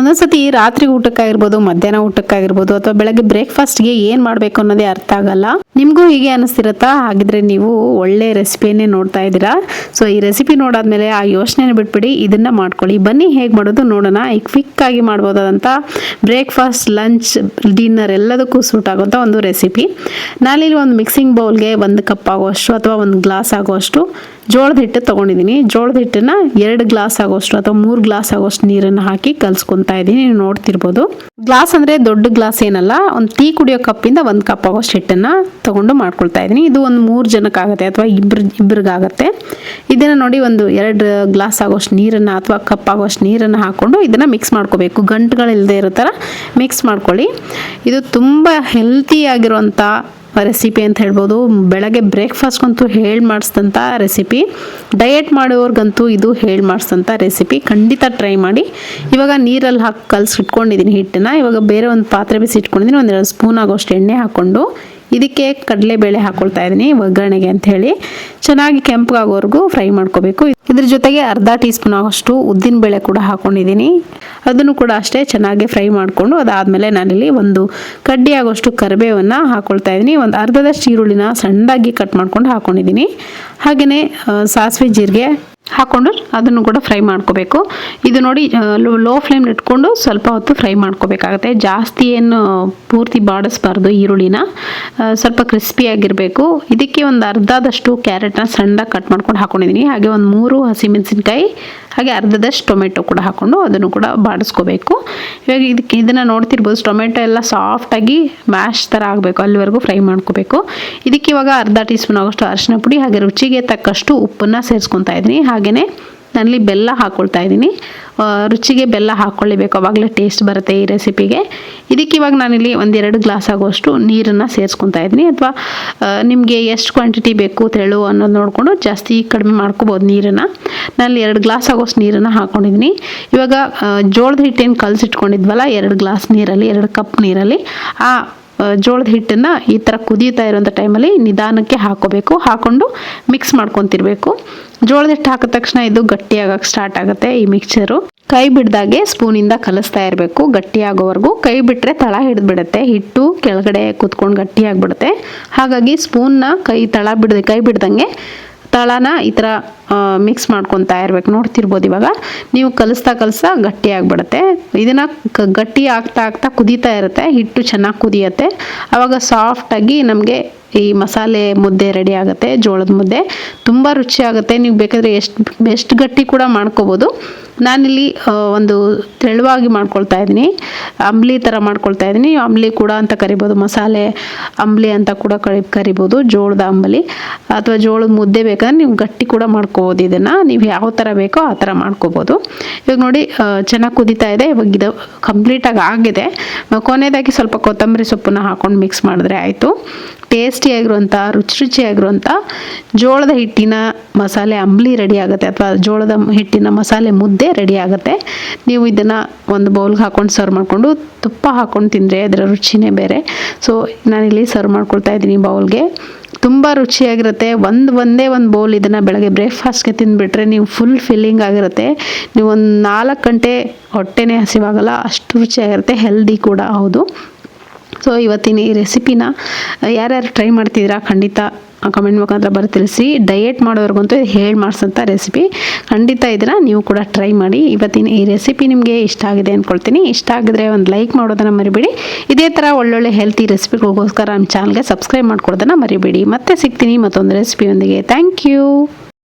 ಒಂದೊಂದ್ಸತಿ ರಾತ್ರಿ ಊಟಕ್ಕಾಗಿರ್ಬೋದು, ಮಧ್ಯಾಹ್ನ ಊಟಕ್ಕಾಗಿರ್ಬೋದು ಅಥವಾ ಬೆಳಗ್ಗೆ ಬ್ರೇಕ್ಫಾಸ್ಟ್ಗೆ ಏನು ಮಾಡಬೇಕು ಅನ್ನೋದೇ ಅರ್ಥ ಆಗಲ್ಲ. ನಿಮಗೂ ಹೀಗೆ ಅನಿಸ್ತಿರತ್ತಾ? ಹಾಗಿದ್ರೆ ನೀವು ಒಳ್ಳೆ ರೆಸಿಪಿಯನ್ನೇ ನೋಡ್ತಾ ಇದ್ದೀರಾ. ಸೊ ಈ ರೆಸಿಪಿ ನೋಡಾದ್ಮೇಲೆ ಆ ಯೋಚನೆ ಬಿಟ್ಬಿಡಿ, ಇದನ್ನ ಮಾಡ್ಕೊಳ್ಳಿ. ಬನ್ನಿ ಹೇಗೆ ಮಾಡೋದು ನೋಡೋಣ. ಈ ಕ್ವಿಕ್ ಆಗಿ ಮಾಡ್ಬೋದಾದಂಥ ಬ್ರೇಕ್ಫಾಸ್ಟ್, ಲಂಚ್, ಡಿನ್ನರ್ ಎಲ್ಲದಕ್ಕೂ ಸೂಟ್ ಆಗುವಂಥ ಒಂದು ರೆಸಿಪಿ. ನಾನಿಲ್ಲಿ ಒಂದು ಮಿಕ್ಸಿಂಗ್ ಬೌಲ್ಗೆ ಒಂದು ಕಪ್ ಆಗುವಷ್ಟು ಅಥವಾ ಒಂದು ಗ್ಲಾಸ್ ಆಗುವಷ್ಟು ಜೋಳದ ಹಿಟ್ಟು ತೊಗೊಂಡಿದ್ದೀನಿ. ಜೋಳದ ಹಿಟ್ಟನ್ನ ಎರಡು ಗ್ಲಾಸ್ ಆಗೋಷ್ಟು ಅಥವಾ ಮೂರು ಗ್ಲಾಸ್ ಆಗೋಷ್ಟು ನೀರನ್ನು ಹಾಕಿ ಕಲ್ಸ್ಕೊತಾ ಇದ್ದೀನಿ, ನೀವು ನೋಡ್ತಿರ್ಬೋದು. ಗ್ಲಾಸ್ ಅಂದರೆ ದೊಡ್ಡ ಗ್ಲಾಸ್ ಏನಲ್ಲ, ಒಂದು ಟೀ ಕುಡಿಯೋ ಕಪ್ಪಿಂದ ಒಂದು ಕಪ್ ಆಗೋಷ್ಟು ಹಿಟ್ಟನ್ನು ತೊಗೊಂಡು ಮಾಡ್ಕೊಳ್ತಾ ಇದ್ದೀನಿ. ಇದು ಒಂದು ಮೂರು ಜನಕ್ಕಾಗತ್ತೆ ಅಥವಾ ಇಬ್ಬರು ಇಬ್ಬರಿಗಾಗತ್ತೆ ಇದನ್ನು ನೋಡಿ ಒಂದು ಎರಡು ಗ್ಲಾಸ್ ಆಗೋಷ್ಟು ನೀರನ್ನು ಅಥವಾ ಕಪ್ ಆಗೋಷ್ಟು ನೀರನ್ನು ಹಾಕ್ಕೊಂಡು ಇದನ್ನು ಮಿಕ್ಸ್ ಮಾಡ್ಕೋಬೇಕು. ಗಂಟುಗಳಿಲ್ಲದೆ ಇರೋ ಥರ ಮಿಕ್ಸ್ ಮಾಡ್ಕೊಳ್ಳಿ. ಇದು ತುಂಬ ಹೆಲ್ತಿಯಾಗಿರುವಂಥ ರೆಸಿಪಿ ಅಂತ ಹೇಳ್ಬೋದು. ಬೆಳಗ್ಗೆ ಬ್ರೇಕ್ಫಾಸ್ಟ್ಗಂತೂ ಹೇಳಿ ಮಾಡಿಸಿದಂಥ ರೆಸಿಪಿ ಡಯೆಟ್ ಮಾಡೋರ್ಗಂತೂ ಇದು ಹೇಳಿ ಮಾಡಿಸಿದಂಥ ರೆಸಿಪಿ ಖಂಡಿತ ಟ್ರೈ ಮಾಡಿ. ಇವಾಗ ನೀರಲ್ಲಿ ಹಾಕಿ ಕಲಸಿ ಇಟ್ಕೊಂಡಿದ್ದೀನಿ ಹಿಟ್ಟನ್ನು. ಇವಾಗ ಬೇರೆ ಒಂದು ಪಾತ್ರೆ ಬಿಸಿ ಇಟ್ಕೊಂಡಿದ್ದೀನಿ ಒಂದೆರಡು ಸ್ಪೂನ್ ಆಗೋಷ್ಟು ಎಣ್ಣೆ ಹಾಕ್ಕೊಂಡು ಇದಕ್ಕೆ ಕಡಲೆಬೇಳೆ ಹಾಕೊಳ್ತಾ ಇದ್ದೀನಿ, ಒಗ್ಗರಣೆಗೆ ಅಂತ ಹೇಳಿ. ಚೆನ್ನಾಗಿ ಕೆಂಪಗಾಗೋವರೆಗೂ ಫ್ರೈ ಮಾಡ್ಕೋಬೇಕು. ಇದ್ರ ಜೊತೆಗೆ ಅರ್ಧ ಟೀ ಸ್ಪೂನ್ ಅಷ್ಟು ಉದ್ದಿನ ಬೇಳೆ ಕೂಡ ಹಾಕೊಂಡಿದ್ದೀನಿ. ಅದನ್ನು ಕೂಡ ಅಷ್ಟೇ ಚೆನ್ನಾಗಿ ಫ್ರೈ ಮಾಡಿಕೊಂಡು ಅದಾದಮೇಲೆ ನಾನಿಲ್ಲಿ ಒಂದು ಕಡ್ಡಿ ಆಗೋಷ್ಟು ಕರಿಬೇವನ್ನು ಹಾಕೊಳ್ತಾ ಇದ್ದೀನಿ. ಒಂದು ಅರ್ಧದಷ್ಟು ಈರುಳ್ಳಿನ ಸಣ್ಣದಾಗಿ ಕಟ್ ಮಾಡ್ಕೊಂಡು ಹಾಕೊಂಡಿದ್ದೀನಿ. ಹಾಗೆಯೇ ಸಾಸಿವೆ ಜೀರಿಗೆ ಹಾಕ್ಕೊಂಡು ಅದನ್ನು ಕೂಡ ಫ್ರೈ ಮಾಡ್ಕೋಬೇಕು. ಇದು ನೋಡಿ ಲೋ ಫ್ಲೇಮ್ ಇಟ್ಕೊಂಡು ಸ್ವಲ್ಪ ಹೊತ್ತು ಫ್ರೈ ಮಾಡ್ಕೋಬೇಕಾಗತ್ತೆ. ಜಾಸ್ತಿ ಏನು ಪೂರ್ತಿ ಬಾಡಿಸ್ಬಾರ್ದು ಈರುಳ್ಳಿನ. ಸ್ವಲ್ಪ ಕ್ರಿಸ್ಪಿಯಾಗಿರಬೇಕು ಇದಕ್ಕೆ ಒಂದು ಅರ್ಧದಷ್ಟು ಕ್ಯಾರೆಟ್ನ ಸಣ್ಣ ಕಟ್ ಮಾಡ್ಕೊಂಡು ಹಾಕೊಂಡಿದ್ದೀನಿ ಹಾಗೆ ಒಂದು ಮೂರು ಹಸಿಮೆಣಸಿನ್ಕಾಯಿ ಹಾಗೆ ಅರ್ಧದಷ್ಟು ಟೊಮೆಟೊ ಕೂಡ ಹಾಕ್ಕೊಂಡು ಅದನ್ನು ಕೂಡ ಬಾಡಿಸ್ಕೋಬೇಕು. ಇವಾಗ ಇದಕ್ಕೆ ಇದನ್ನು ನೋಡ್ತಿರ್ಬೋದು ಟೊಮೆಟೊ ಎಲ್ಲ ಸಾಫ್ಟಾಗಿ ಮ್ಯಾಶ್ ಥರ ಆಗಬೇಕು, ಅಲ್ಲಿವರೆಗೂ ಫ್ರೈ ಮಾಡ್ಕೋಬೇಕು. ಇದಕ್ಕೆ ಇವಾಗ ಅರ್ಧ ಟೀ ಸ್ಪೂನ್ ಆಗೋಷ್ಟು ಅರಿಶಿನ ಪುಡಿ ಹಾಗೆ ರುಚಿಗೆ ತಕ್ಕಷ್ಟು ಉಪ್ಪನ್ನು ಸೇರಿಸ್ಕೊತಾ ಇದ್ದೀನಿ. ಹಾಗೆಯೇ ನಾನಲ್ಲಿ ಬೆಲ್ಲ ಹಾಕ್ಕೊಳ್ತಾ ಇದ್ದೀನಿ. ರುಚಿಗೆ ಬೆಲ್ಲ ಹಾಕ್ಕೊಳ್ಳೇಬೇಕು ಅವಾಗಲೇ ಟೇಸ್ಟ್ ಬರುತ್ತೆ ಈ ರೆಸಿಪಿಗೆ ಇದಕ್ಕೆ ಇವಾಗ ನಾನಿಲ್ಲಿ ಒಂದೆರಡು ಗ್ಲಾಸ್ ಆಗುವಷ್ಟು ನೀರನ್ನು ಸೇರಿಸ್ಕೊತಾ ಇದ್ದೀನಿ. ಅಥವಾ ನಿಮಗೆ ಎಷ್ಟು ಕ್ವಾಂಟಿಟಿ ಬೇಕು ತೆಳು ಅನ್ನೋದು ನೋಡಿಕೊಂಡು ಜಾಸ್ತಿ ಕಡಿಮೆ ಮಾಡ್ಕೋಬೋದು ನೀರನ್ನು. ನಾನು ಎರಡು ಗ್ಲಾಸ್ ಆಗೋಷ್ಟು ನೀರನ್ನು ಹಾಕ್ಕೊಂಡಿದ್ದೀನಿ ಇವಾಗ ಜೋಳದ ಹಿಟ್ಟೇನು ಕಲಸಿಟ್ಕೊಂಡಿದ್ವಲ್ಲ ಎರಡು ಗ್ಲಾಸ್ ನೀರಲ್ಲಿ ಎರಡು ಕಪ್ ನೀರಲ್ಲಿ. ಆ ಆ, ಜೋಳದ ಹಿಟ್ಟನ್ನು ಈ ಥರ ಕುದೀತಾ ಇರೋಂಥ ಟೈಮಲ್ಲಿ ನಿಧಾನಕ್ಕೆ ಹಾಕೋಬೇಕು. ಹಾಕೊಂಡು ಮಿಕ್ಸ್ ಮಾಡ್ಕೊತಿರ್ಬೇಕು. ಜೋಳದ ಹಿಟ್ಟು ಹಾಕಿದ ತಕ್ಷಣ ಇದು ಗಟ್ಟಿಯಾಗಕ್ಕೆ ಸ್ಟಾರ್ಟ್ ಆಗುತ್ತೆ ಈ ಮಿಕ್ಸರು ಕೈ ಬಿಡ್ದಾಗೆ ಸ್ಪೂನಿಂದ ಕಲಿಸ್ತಾ ಇರಬೇಕು. ಗಟ್ಟಿಯಾಗೋವರೆಗೂ ಕೈ ಬಿಟ್ಟರೆ ತಳ ಹಿಡಿದ್ಬಿಡುತ್ತೆ. ಹಿಟ್ಟು ಕೆಳಗಡೆ ಕುತ್ಕೊಂಡು ಗಟ್ಟಿಯಾಗಿಬಿಡುತ್ತೆ. ಹಾಗಾಗಿ ಸ್ಪೂನ್ನ ಕೈ ತಳ ಬಿಡದೆ ಕೈ ಬಿಡ್ದಂಗೆ ತಳನ ಈ ಥರ ಮಿಕ್ಸ್ ಮಾಡ್ಕೊತಾ ಇರ್ಬೇಕು. ನೋಡ್ತಿರ್ಬೋದು ಇವಾಗ. ನೀವು ಕಲಿಸ್ತಾ ಕಲಿಸ್ತಾ ಗಟ್ಟಿ ಆಗಿಬಿಡುತ್ತೆ. ಇದನ್ನು ಗಟ್ಟಿ ಆಗ್ತಾ ಆಗ್ತಾ ಕುದೀತಾ ಇರುತ್ತೆ. ಹಿಟ್ಟು ಚೆನ್ನಾಗಿ ಕುದಿಯತ್ತೆ. ಆವಾಗ ಸಾಫ್ಟಾಗಿ ನಮಗೆ ಈ ಮಸಾಲೆ ಮುದ್ದೆ ರೆಡಿ ಆಗುತ್ತೆ, ಜೋಳದ ಮುದ್ದೆ. ತುಂಬ ರುಚಿಯಾಗುತ್ತೆ ನೀವು ಬೇಕಾದರೆ ಎಷ್ಟು ಎಷ್ಟು ಗಟ್ಟಿ ಕೂಡ ಮಾಡ್ಕೋಬೋದು. ನಾನಿಲ್ಲಿ ಒಂದು ತೆಳುವಾಗಿ ಮಾಡ್ಕೊಳ್ತಾ ಇದ್ದೀನಿ. ಅಂಬ್ಲಿ ಥರ ಮಾಡ್ಕೊಳ್ತಾ ಇದ್ದೀನಿ. ಅಂಬ್ಲಿ ಕೂಡ ಅಂತ ಕರಿಬೋದು. ಮಸಾಲೆ ಅಂಬ್ಲಿ ಅಂತ ಕೂಡ ಕರಿ, ಕರಿಬೋದು. ಜೋಳದ ಅಂಬಲಿ. ಅಥವಾ ಜೋಳದ ಮುದ್ದೆ ಬೇಕಾದ್ರೆ ನೀವು ಗಟ್ಟಿ ಕೂಡ ಮಾಡ್ಕೋಬೋದು ಇದನ್ನು ನೀವು ಯಾವ ಥರ ಬೇಕೋ ಆ ಥರ ಮಾಡ್ಕೋಬೋದು. ಇವಾಗ ನೋಡಿ ಚೆನ್ನಾಗಿ ಕುದಿತಾ ಇದೆ. ಇವಾಗ ಇದು ಕಂಪ್ಲೀಟಾಗಿ ಆಗಿದೆ. ಕೊನೆಯದಾಗಿ ಸ್ವಲ್ಪ ಕೊತ್ತಂಬರಿ ಸೊಪ್ಪನ್ನ ಹಾಕೊಂಡು ಮಿಕ್ಸ್ ಮಾಡಿದ್ರೆ ಆಯಿತು. ಟೇಸ್ಟಿಯಾಗಿರುವಂಥ ರುಚಿ ರುಚಿಯಾಗಿರುವಂಥ ಜೋಳದ ಹಿಟ್ಟಿನ ಮಸಾಲೆ ಅಂಬ್ಲಿ ರೆಡಿ ಆಗುತ್ತೆ ಅಥವಾ ಜೋಳದ ಹಿಟ್ಟಿನ ಮಸಾಲೆ ಮುದ್ದೆ ರೆಡಿ ಆಗುತ್ತೆ. ನೀವು ಇದನ್ನು ಒಂದು ಬೌಲ್ಗೆ ಹಾಕೊಂಡು ಸರ್ವ್ ಮಾಡಿಕೊಂಡು ತುಪ್ಪ ಹಾಕೊಂಡು ತಿಂದರೆ ಅದರ ರುಚಿನೇ ಬೇರೆ. ಸೊ ನಾನಿಲ್ಲಿ ಸರ್ವ್ ಮಾಡ್ಕೊಳ್ತಾ ಇದ್ದೀನಿ ಬೌಲ್ಗೆ ತುಂಬ ರುಚಿಯಾಗಿರುತ್ತೆ. ಒಂದು ಒಂದೇ ಒಂದು ಬೌಲ್ ಇದನ್ನು ಬೆಳಗ್ಗೆ ಬ್ರೇಕ್ಫಾಸ್ಟ್ಗೆ ತಿಂದುಬಿಟ್ರೆ ನೀವು ಫುಲ್ ಫಿಲ್ಲಿಂಗ್ ಆಗಿರುತ್ತೆ. ನೀವು ಒಂದು ನಾಲ್ಕು ಗಂಟೆ ಹೊಟ್ಟೆನೇ ಹಸಿವಾಗಲ್ಲ, ಅಷ್ಟು ರುಚಿಯಾಗಿರುತ್ತೆ ಹೆಲ್ದಿ ಕೂಡ, ಹೌದು. ಸೊ ಇವತ್ತಿನ ಈ ರೆಸಿಪಿನ ಯಾರ್ಯಾರು ಟ್ರೈ ಮಾಡ್ತಿದ್ದೀರಾ? ಖಂಡಿತ ಕಮೆಂಟ್ ಮುಖಾಂತರ ಬರೋ ತಿಳಿಸಿ ಡಯೆಟ್ ಮಾಡೋರ್ಗಂತೂ ಹೇಳಿ ಮಾಡಿಸೋಂಥ ರೆಸಿಪಿ ಖಂಡಿತ ಇದನ್ನು ನೀವು ಕೂಡ ಟ್ರೈ ಮಾಡಿ. ಇವತ್ತಿನ ಈ ರೆಸಿಪಿ ನಿಮಗೆ ಇಷ್ಟ ಆಗಿದೆ ಅಂದ್ಕೊಳ್ತೀನಿ ಇಷ್ಟ ಆಗಿದ್ರೆ ಒಂದು ಲೈಕ್ ಮಾಡೋದನ್ನು ಮರಿಬೇಡಿ. ಇದೇ ಥರ ಒಳ್ಳೊಳ್ಳೆ ಹೆಲ್ತಿ ರೆಸಿಪಿಗೋಸ್ಕರ ನಮ್ಮ ಚಾನಲ್ಗೆ ಸಬ್ಸ್ಕ್ರೈಬ್ ಮಾಡ್ಕೊಡೋದನ್ನು ಮರಿಬೇಡಿ. ಮತ್ತೆ ಸಿಗ್ತೀನಿ ಮತ್ತೊಂದು ರೆಸಿಪಿಯೊಂದಿಗೆ ಥ್ಯಾಂಕ್ ಯು